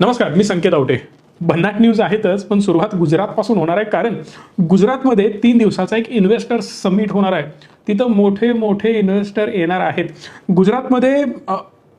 नमस्कार मी संकेत आवटे. भन्नाट न्यूज आहेतच पण सुरुवात गुजरातपासून होणार आहे. कारण गुजरातमध्ये तीन दिवसाचा एक इन्व्हेस्टर समिट होणार आहे. तिथं मोठे मोठे इन्व्हेस्टर येणार आहेत. गुजरातमध्ये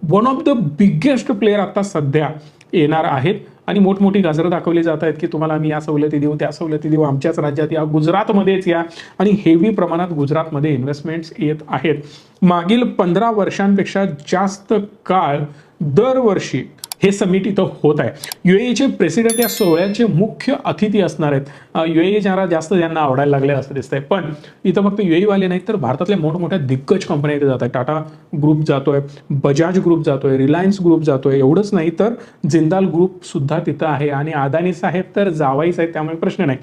one of the biggest player आता सध्या येणार आहेत. आणि मोठमोठी गाजरं दाखवली जात आहेत की तुम्हाला आम्ही या सवलती देऊ त्या सवलती देऊ. आमच्याच राज्यात या गुजरातमध्येच या. आणि हेवी प्रमाणात गुजरातमध्ये इन्व्हेस्टमेंट्स येत आहेत. मागील पंधरा वर्षांपेक्षा जास्त काळ दरवर्षी हे समिट इथं होत आहे. युएईचे प्रेसिडेंट या सोहळ्याचे मुख्य अतिथी असणार आहेत. युएई जरा जास्त ज्यांना आवडायला लागले असं दिसतंय. पण इथं फक्त युएईवाले नाहीत तर भारतातल्या मोठमोठ्या दिग्गज कंपन्या इथे जात आहेत. टाटा ग्रुप जातोय बजाज ग्रुप जातोय रिलायन्स ग्रुप जातोय. एवढंच नाही तर जिंदाल ग्रुप सुद्धा तिथं आहे. आणि अदानी साहेब तर जावाईच आहेत त्यामुळे प्रश्न नाही.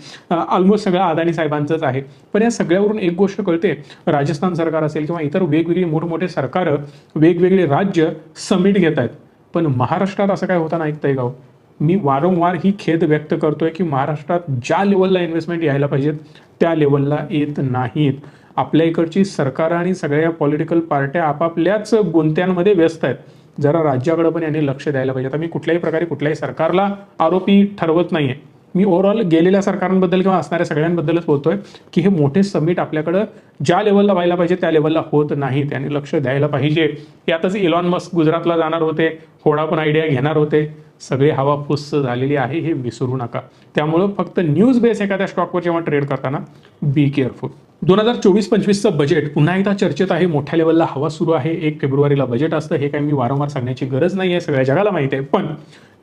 ऑलमोस्ट सगळं अदानी साहेबांचंच आहे. पण या सगळ्यावरून एक गोष्ट कळते. राजस्थान सरकार असेल किंवा इतर वेगवेगळी मोठमोठे सरकार वेगवेगळे राज्य समिट घेत आहेत. पण महाराष्ट्रात असं काय होताना ऐकतंय गाव मी वारंवार ही खेद व्यक्त करतोय की महाराष्ट्रात ज्या लेवलला इन्व्हेस्टमेंट यायला पाहिजेत त्या लेवलला येत नाहीत. आपल्या इकडची सरकार आणि सगळ्या पॉलिटिकल पार्ट्या आपापल्याच गुंत्यांमध्ये व्यस्त आहेत. जरा राज्याकडे पण यांनी लक्ष द्यायला पाहिजे. आता मी कुठल्याही प्रकारे कुठल्याही सरकारला आरोपी ठरवत नाहीये. मी ओव्हरऑल गेलेल्या सरकारांबद्दल किंवा असणाऱ्या सगळ्यांबद्दलच बोलतोय की हे मोठे समिट आपल्याकडं ज्या लेवलला व्हायला पाहिजे त्या लेवलला होत नाही त्याने लक्ष द्यायला पाहिजे. यातच इलॉन मस्क गुजरातला जाणार होते. थोडा पण आयडिया घेणार होते. सगळी हवा फुस्स झालेली आहे हे विसरू नका. त्यामुळं फक्त न्यूज बेस एखाद्या स्टॉकवर जेव्हा ट्रेड करताना बी केअरफुल दोन हजार चोवीस पंचवीसचं बजेट पुन्हा एकदा चर्चेत आहे. मोठ्या लेवलला हवा सुरू आहे. एक फेब्रुवारीला बजेट असतं. हे काही मी वारंवार सांगण्याची गरज नाही आहे सगळ्या जगाला माहिती आहे. पण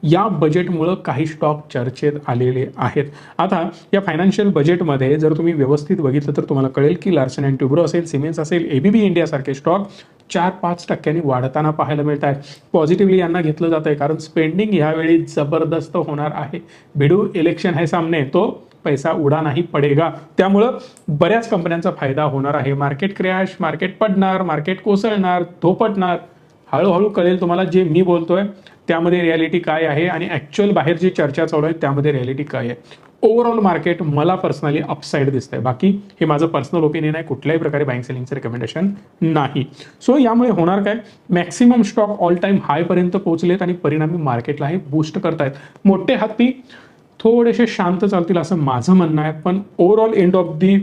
या बजेटमुळं काही स्टॉक चर्चेत आलेले आहेत. आता या फायनान्शियल बजेटमध्ये जर तुम्ही व्यवस्थित बघितलं तर तुम्हाला कळेल की लार्सन अँड ट्युब्रो असेल सिमेन्स असेल एबीबी इंडियासारखे स्टॉक चार पाच टक्क्यांनी वाढताना पाहायला मिळत आहे पॉझिटिव्हली यांना घेतलं जात आहे कारण स्पेंडिंग ह्यावेळी जबरदस्त होणार आहे. भिडू इलेक्शन आहे सामने. तो पैसा उडा नाही पडेगा. त्यामुळं बऱ्याच कंपन्यांचा फायदा होणार आहे. मार्केट क्रॅश मार्केट पडणार मार्केट कोसळणार धोपटणार. हळूहळू कळेल तुम्हाला जे मी बोलतोय त्यामध्ये रियालिटी काय आहे आणि ॲक्च्युअल बाहेर जी चर्चा चालू आहे त्यामध्ये रियालिटी काय आहे. ओव्हरऑल मार्केट मला पर्सनली अपसाईड दिसतंय. बाकी हे माझं पर्सनल ओपिनियन आहे कुठल्याही प्रकारे बँक सेलिंगचं रेकमेंडेशन नाही. सो यामुळे होणार काय? मॅक्सिमम स्टॉक ऑल टाईम हायपर्यंत पोहोचलेत आणि परिणामी मार्केटला हे बूस्ट करतायत. मोठे हत्ती थोडेसे शांत चालतील असं माझं म्हणणं आहे. पण overall end of the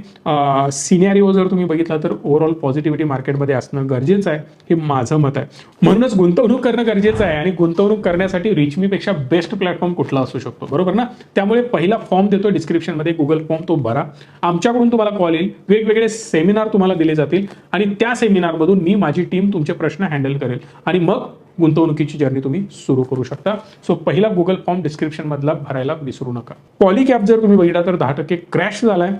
scenario जर तुम्ही बघितला तर ओव्हरऑल पॉझिटिव्हिटी मार्केटमध्ये असणं गरजेचं आहे हे माझं मत आहे. म्हणूनच गुंतवणूक करणं गरजेचं आहे आणि गुंतवणूक करण्यासाठी रिचमीपेक्षा बेस्ट प्लॅटफॉर्म कुठला असू शकतो. बरोबर ना? त्यामुळे पहिला फॉर्म देतो डिस्क्रिप्शनमध्ये गुगल फॉर्म तो भरा. आमच्याकडून तुम्हाला कॉल येईल. वेगवेगळे सेमिनार तुम्हाला दिले जातील. आणि त्या सेमिनारमधून मी माझी टीम तुमचे प्रश्न हँडल करेल. आणि मग गुंतवणुकीची जर्नी तुम्ही सुरू करू शकता. सो पहिला गुगल फॉर्म डिस्क्रिप्शन मधला भरायला विसरू नका. पॉलिकॅप जर तुम्ही बघितला तर दहा टक्के क्रॅश झालाय.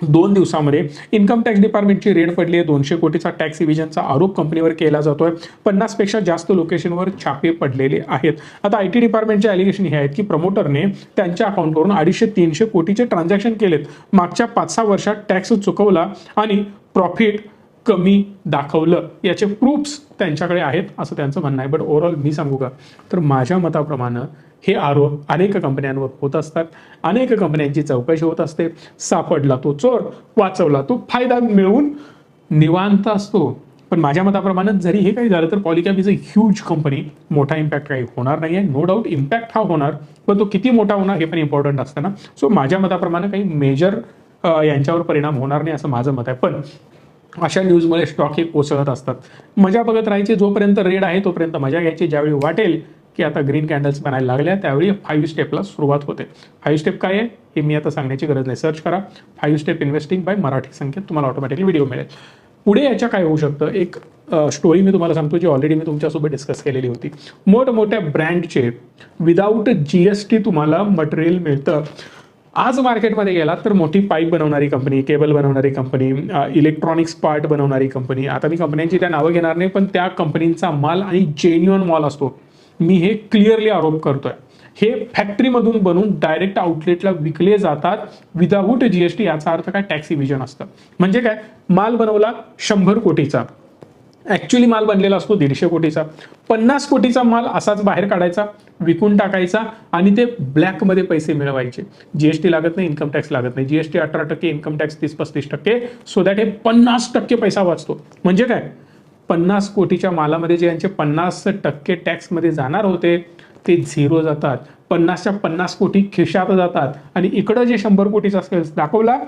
दोन दिवसामध्ये इन्कम टॅक्स डिपार्टमेंटची रेड पडली आहे दोनशे कोटीचा टॅक्स इव्हिजनचा आरोप कंपनीवर केला जातो आहे पन्नासपेक्षा जास्त लोकेशनवर छापे पडलेले आहेत. आता आय टी डिपार्टमेंटचे ॲलिगेशन हे आहेत की प्रमोटरने त्यांच्या अकाउंटवरून अडीचशे तीनशे कोटीचे ट्रान्झॅक्शन केलेत. मागच्या पाच सहा वर्षात टॅक्स चुकवला आणि प्रॉफिट कमी दाखवलं. याचे प्रूफ्स त्यांच्याकडे आहेत असं त्यांचं म्हणणं आहे. बट ओव्हरऑल मी सांगू का? तर माझ्या मताप्रमाणे हे आरोप अनेक कंपन्यांवर होत असतात. अनेक कंपन्यांची चौकशी होत असते. सापडला तो चोर वाचवला तो फायदा मिळवून निवांत असतो. पण माझ्या मताप्रमाणे जरी हे काही झालं तर Polycab is a huge company मोठा इम्पॅक्ट काही होणार नाही आहे नो डाऊट इम्पॅक्ट हा होणार. पण तो किती मोठा होणार हे पण इम्पॉर्टंट असतं ना. सो माझ्या मताप्रमाणे काही मेजर यांच्यावर परिणाम होणार नाही असं माझं मत आहे. पण अशा न्यूजमुळे स्टॉक हे कोसळत असतात. मजा बघत राहायची जोपर्यंत रेड आहे तोपर्यंत मजा घ्यायची. ज्यावेळी वाटेल की आता ग्रीन कॅन्डल्स बनायला लागल्या त्यावेळी फाईव्ह स्टेपला सुरुवात होते. फाईव्ह स्टेप काय आहे? हे मी आता सांगण्याची गरज नाही. सर्च करा. Five step investing by Marathi संख्येत तुम्हाला ऑटोमॅटिकली व्हिडिओ मिळेल. पुढे याच्या काय होऊ शकतं? एक स्टोरी मी तुम्हाला सांगतो जी ऑलरेडी मी तुमच्यासोबत डिस्कस केलेली होती. मोठमोठ्या ब्रँडचे विदाऊट जी एस टी तुम्हाला मटेरियल मिळतं. आज मार्केटमध्ये गेलात तर मोठी पाईप बनवणारी कंपनी केबल बनवणारी कंपनी इलेक्ट्रॉनिक्स पार्ट बनवणारी कंपनी आता मी कंपन्यांची त्या नावं घेणार नाही पण त्या कंपनींचा माल आणि जेन्युअन माल असतो. मी हे क्लिअरली आरोप करतोय. हे फॅक्टरीमधून बनवून डायरेक्ट आउटलेटला विकले जातात विदाऊट जीएसटी याचा अर्थ काय? टॅक्स इव्हिजन असतं. म्हणजे काय? माल बनवला शंभर कोटीचा. ॲक्च्युली माल बनलेला असतो दीडशे कोटीचा. पन्नास कोटीचा माल असाच बाहेर काढायचा विकून टाकायचा आणि ते ब्लॅकमध्ये पैसे मिळवायचे. जीएसटी लागत नाही इन्कम टॅक्स लागत नाही. जीएसटी अठरा टक्के इन्कम टॅक्स तीस पस्तीस टक्के सो दॅट हे पन्नास टक्के पैसा वाचतो. म्हणजे काय? पन्नास कोटीच्या मालामध्ये जे यांचे पन्नास टक्के टॅक्समध्ये जाणार होते ते झिरो जातात. पन्नासच्या पन्नास कोटी खिशात जातात. आणि इकडं जे शंभर कोटीचा सेल्स दाखवला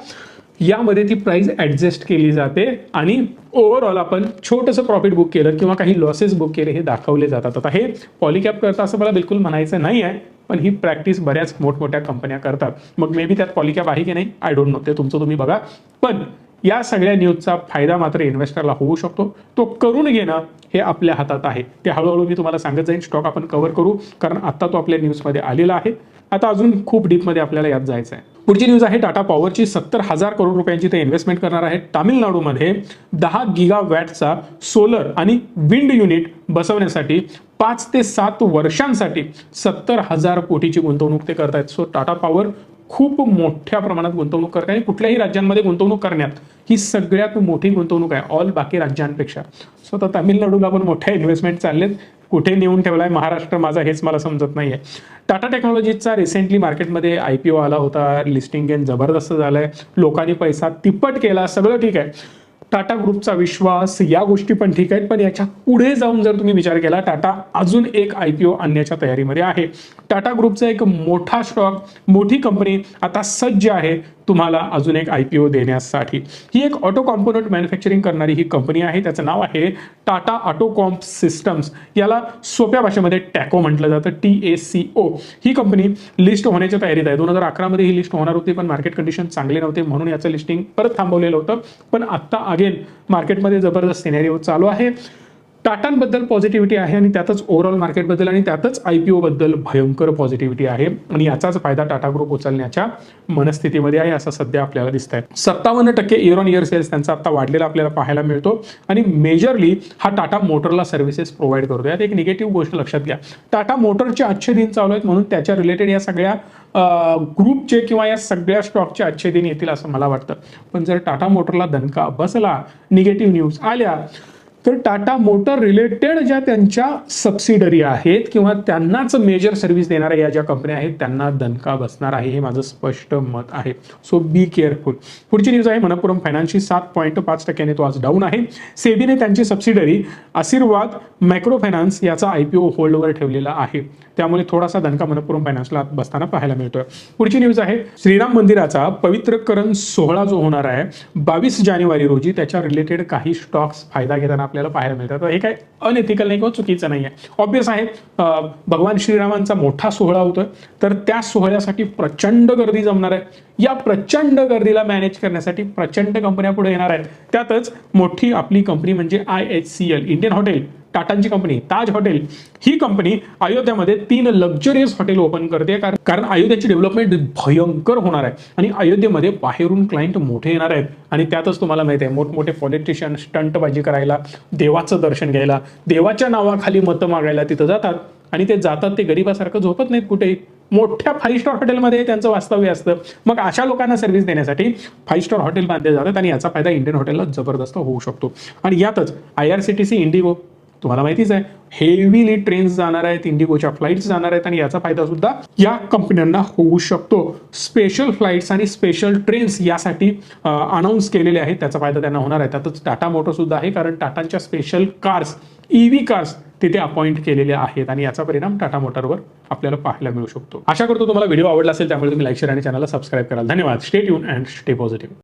यामध्ये ती प्राईज ॲडजस्ट केली जाते आणि ओव्हरऑल आपण छोटंसं प्रॉफिट बुक केलं किंवा काही लॉसेस बुक केले हे दाखवले जातात. आता हे पॉलिकॅप करता असं मला बिलकुल म्हणायचं नाही आहे पण ही प्रॅक्टिस बऱ्याच मोठमोठ्या कंपन्या करतात. मग मे बी त्यात पॉलिकॅप आहे की नाही? आय डोंट नो ते तुमचं तुम्ही बघा. पण या सगळ्या न्यूजचा फायदा मात्र इन्व्हेस्टरला होऊ शकतो. तो करून घेणं हे आपल्या हातात आहे. ते हळूहळू मी तुम्हाला सांगत जाईन. स्टॉक आपण कव्हर करू. कारण आता तो आपल्या न्यूजमध्ये आलेला आहे. आता अजून खूप डीपमध्ये आपल्याला यात जायचं आहे पुढची न्यूज आहे टाटा पॉवरची सत्तर हजार करोड रुपयांची ते इन्व्हेस्टमेंट करणार आहे. तामिळनाडूमध्ये दहा गिगा वॅटचा सोलर आणि विंड युनिट बसवण्यासाठी पाच ते सात वर्षांसाठी सत्तर हजार कोटीची गुंतवणूक ते करतायत. सो टाटा पॉवर खूप मोठ्या प्रमाणात गुंतवणूक करत आहे. कुठल्याही राज्यांमध्ये गुंतवणूक करण्यात ही सगळ्यात मोठी गुंतवणूक आहे ऑल बाकी राज्यांपेक्षा. सो आता तामिळनाडूला पण मोठ्या इन्व्हेस्टमेंट चाललेत. कुठे नेऊन ठेवलाय? महाराष्ट्र माझा हेच मला समजत नाहीये. टाटा टेक्नॉलॉजीचा रिसेंटली मार्केटमध्ये आय पी ओ आला होता. लिस्टिंग गेन जबरदस्त झालाय. लोकांनी पैसा तिप्पट केला. सगळं ठीक आहे. टाटा ग्रुपचा विश्वास या गोष्टी पण ठीक आहेत. पण याच्यापुढे जाऊन जर तुम्ही विचार केला टाटा अजून एक आय पी ओ आणण्याच्या तयारीमध्ये आहे. टाटा ग्रुपचा एक मोठा स्टॉक मोठी कंपनी आता सज्ज आहे. तुम्हाला अजून एक आय पी ओ देण्यासाठी. ही एक ऑटो कॉम्पोनंट मॅन्युफॅक्चरिंग करणारी ही कंपनी आहे. त्याचं नाव आहे टाटा ऑटोकॉम्प सिस्टम्स याला सोप्या भाषेमध्ये टॅको म्हटलं जातं. टी ए सी ओ ही कंपनी लिस्ट होण्याच्या तयारीत आहे. दोन हजार अकरामध्ये ही लिस्ट होणार होती पण मार्केट कंडिशन चांगले नव्हते म्हणून याचं लिस्टिंग परत थांबवलेलं होतं. पण आत्ता अगेन मार्केटमध्ये जबरदस्त सिनेरिओ चालू आहे. टाटांबद्दल पॉझिटिव्हिटी आहे आणि त्यातच ओव्हरऑल मार्केटबद्दल आणि त्यातच आय पी ओबद्दल भयंकर पॉझिटिव्हिटी आहे. आणि याचाच फायदा टाटा ग्रुप उचलण्याच्या मनस्थितीमध्ये आहे असं सध्या आपल्याला दिसत आहे सत्तावन्न टक्के इयर ऑन इयर सेल्स त्यांचा आता वाढलेला आपल्याला पाहायला मिळतो. आणि मेजरली हा टाटा मोटरला सर्व्हिसेस प्रोव्हाइड करतो यात एक निगेटिव्ह गोष्ट लक्षात घ्या. टाटा मोटरचे अच्छे दिन चालू आहेत म्हणून त्याच्या रिलेटेड या सगळ्या ग्रुपचे किंवा या सगळ्या स्टॉकचे अच्छे दिन येतील असं मला वाटतं. पण जर टाटा मोटरला दणका बसला निगेटिव्ह न्यूज आल्या तर टाटा मोटर रिलेटेड ज्या त्यांच्या सबसिडरी आहेत किंवा त्यांनाच मेजर सर्व्हिस देणाऱ्या या ज्या कंपन्या आहेत त्यांना दणका बसणार आहे हे माझं स्पष्ट मत आहे. सो बी केअरफुल पुढची न्यूज आहे मनपुरम फायनान्सची सात पॉईंट पाच टक्क्याने तो आज डाऊन आहे. सेबीने त्यांची सबसिडरी आशीर्वाद मायक्रो फायनान्स याचा आय पी ओ होल्डवर ठेवलेला आहे. त्यामुळे थोडासा दणका मनपुरम फायनान्सला बसताना पाहायला मिळतोय. पुढची न्यूज आहे श्रीराम मंदिराचा पवित्रकरण सोहळा जो होणार आहे बावीस जानेवारी रोजी त्याच्या रिलेटेड काही स्टॉक्स फायदा घेताना आपल्याला पाहायला मिळतात. तर हे काय अनएथिकल नाही किंवा चुकीचं नाही आहे ऑब्विस आहे भगवान श्रीरामांचा मोठा सोहळा होतोय. तर त्या सोहळ्यासाठी प्रचंड गर्दी जमणार आहे. या प्रचंड गर्दीला मॅनेज करण्यासाठी प्रचंड कंपन्या पुढे येणार आहेत. त्यातच मोठी आपली कंपनी म्हणजे I H C L Indian hotel टाटांची company Taj hotel ही कंपनी अयोध्यामध्ये तीन लक्झरियस हॉटेल ओपन करते. कारण कारण अयोध्याची डेव्हलपमेंट भयंकर होणार आहे. आणि अयोध्येमध्ये बाहेरून क्लायंट मोठे येणार आहेत. आणि त्यातच तुम्हाला माहिती आहे मोठमोठे पॉलिटिशियन स्टंटबाजी करायला देवाचं दर्शन घ्यायला देवाच्या नावाखाली मतं मागायला तिथं जातात. आणि ते जातात ते गरिबासारखं झोपत नाहीत कुठेही. मोठ्या फाईव्ह स्टार हॉटेलमध्ये त्यांचं वास्तव्य असतं. मग अशा लोकांना सर्व्हिस देण्यासाठी फाईव्ह स्टार हॉटेल बांधले जातात. आणि याचा फायदा इंडियन हॉटेलला जबरदस्त होऊ शकतो. आणि यातच I R C T C IndiGo तुम्हाला माहितीच आहे हेवीली ट्रेन्स जाणार आहेत इंडिगोच्या फ्लाईट्स जाणार आहेत आणि याचा फायदा सुद्धा या कंपन्यांना होऊ शकतो. स्पेशल फ्लाईट्स आणि स्पेशल ट्रेन्स यासाठी अनाऊन्स केलेले आहेत. त्याचा फायदा त्यांना होणार आहे. त्यातच टाटा मोटर सुद्धा आहे कारण टाटांच्या स्पेशल कार्स ईव्ही कार्स तिथे अपॉइंट केलेले आहेत आणि याचा परिणाम टाटा मोटरवर आपल्याला पाहायला मिळू शकतो. आशा करतो तुम्हाला व्हिडिओ आवडला असेल त्यामुळे तुम्ही लाईक शेअर आणि चॅनलला सबस्क्राईब कराल. धन्यवाद. Stay tune and stay positive